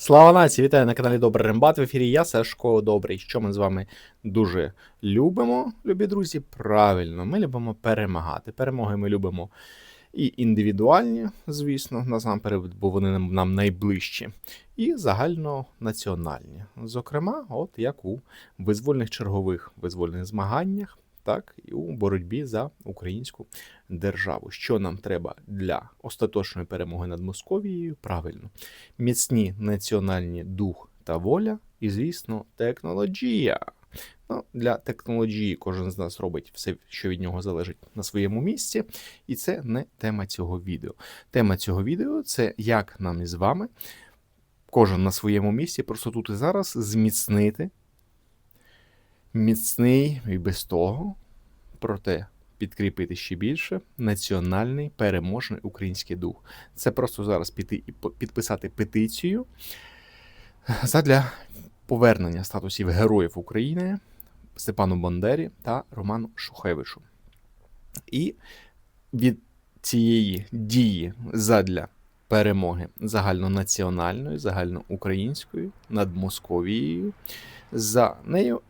Слава нації! Вітаю на каналі Добрий Рембат. В ефірі я Сашко Добрий. Що ми з вами дуже любимо, любі друзі? Правильно, ми любимо перемагати. Перемоги ми любимо і індивідуальні, звісно, насамперед, бо вони нам, найближчі, і загальнонаціональні. Зокрема, от як у визвольних чергових визвольних змаганнях, так і у боротьбі за українську державу. Що нам треба для остаточної перемоги над Московією? Правильно, міцні національні дух та воля, і, звісно, технологія. Ну, для технології кожен з нас робить все, що від нього залежить на своєму місці, і це не тема цього відео. Тема цього відео це як нам із вами, кожен на своєму місці, просто тут і зараз зміцнити міцний і без того, проте підкріпити ще більше національний переможний український дух. Це просто зараз піти і підписати петицію задля повернення статусів героїв України Степану Бандері та Роману Шухевичу. І від цієї дії задля перемоги загальнонаціональної, загальноукраїнської над Московією, за нею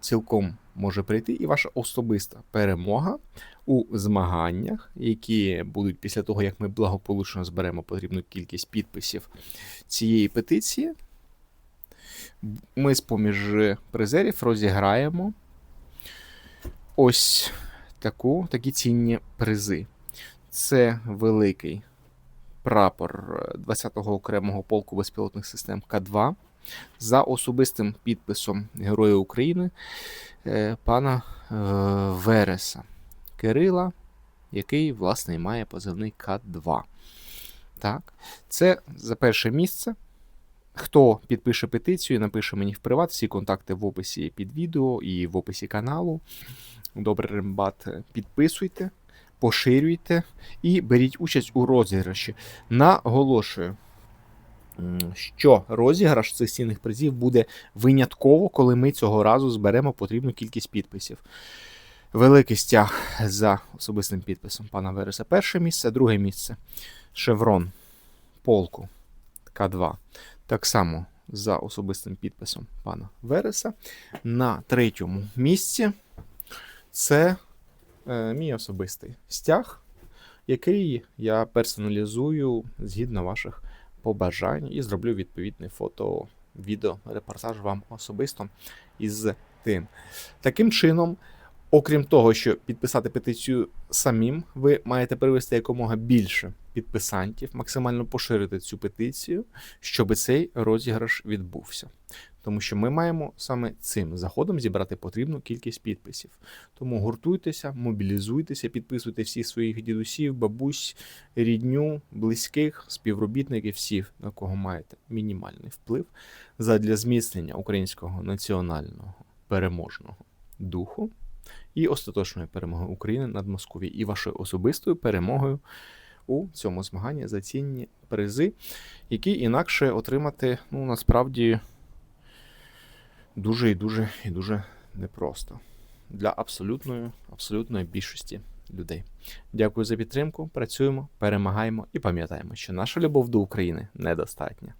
цілком може прийти і ваша особиста перемога у змаганнях, які будуть після того, як ми благополучно зберемо потрібну кількість підписів цієї петиції. Ми з поміж призерів розіграємо ось таку, такі цінні призи. Це великий прапор е, 20-го окремого полку безпілотних систем К2 за особистим підписом Героя України е, пана е, Вереса Кирила, який, власне, має позивний К2. Так, це за перше місце. Хто підпише петицію, напише мені в приват, всі контакти в описі під відео і в описі каналу. Добрий рембат, підписуйте, поширюйте і беріть участь у розіграші. Наголошую, що розіграш цих цінних призів буде винятково, коли ми цього разу зберемо потрібну кількість підписів. Великий стяг за особистим підписом пана Вереса. Перше місце, друге місце. Шеврон полку К2. Так само за особистим підписом пана Вереса. На третьому місці це е, мій особистий стяг, який я персоналізую згідно ваших побажань і зроблю відповідне фото, відео, репортаж вам особисто із тим. Таким чином, окрім того, що підписати петицію самим, ви маєте привести якомога більше підписантів, максимально поширити цю петицію, щоб цей розіграш відбувся. Тому що ми маємо саме цим заходом зібрати потрібну кількість підписів. Тому гуртуйтеся, мобілізуйтеся, підписуйте всіх своїх дідусів, бабусь, рідню, близьких, співробітників, всіх, на кого маєте мінімальний вплив задля зміцнення українського національного переможного духу і остаточної перемоги України над Московією і вашою особистою перемогою у цьому змаганні за цінні призи, які інакше отримати ну, насправді дуже і дуже і дуже непросто для абсолютної, абсолютної більшості людей. Дякую за підтримку. Працюємо, перемагаємо і пам'ятаємо, що наша любов до України недостатня.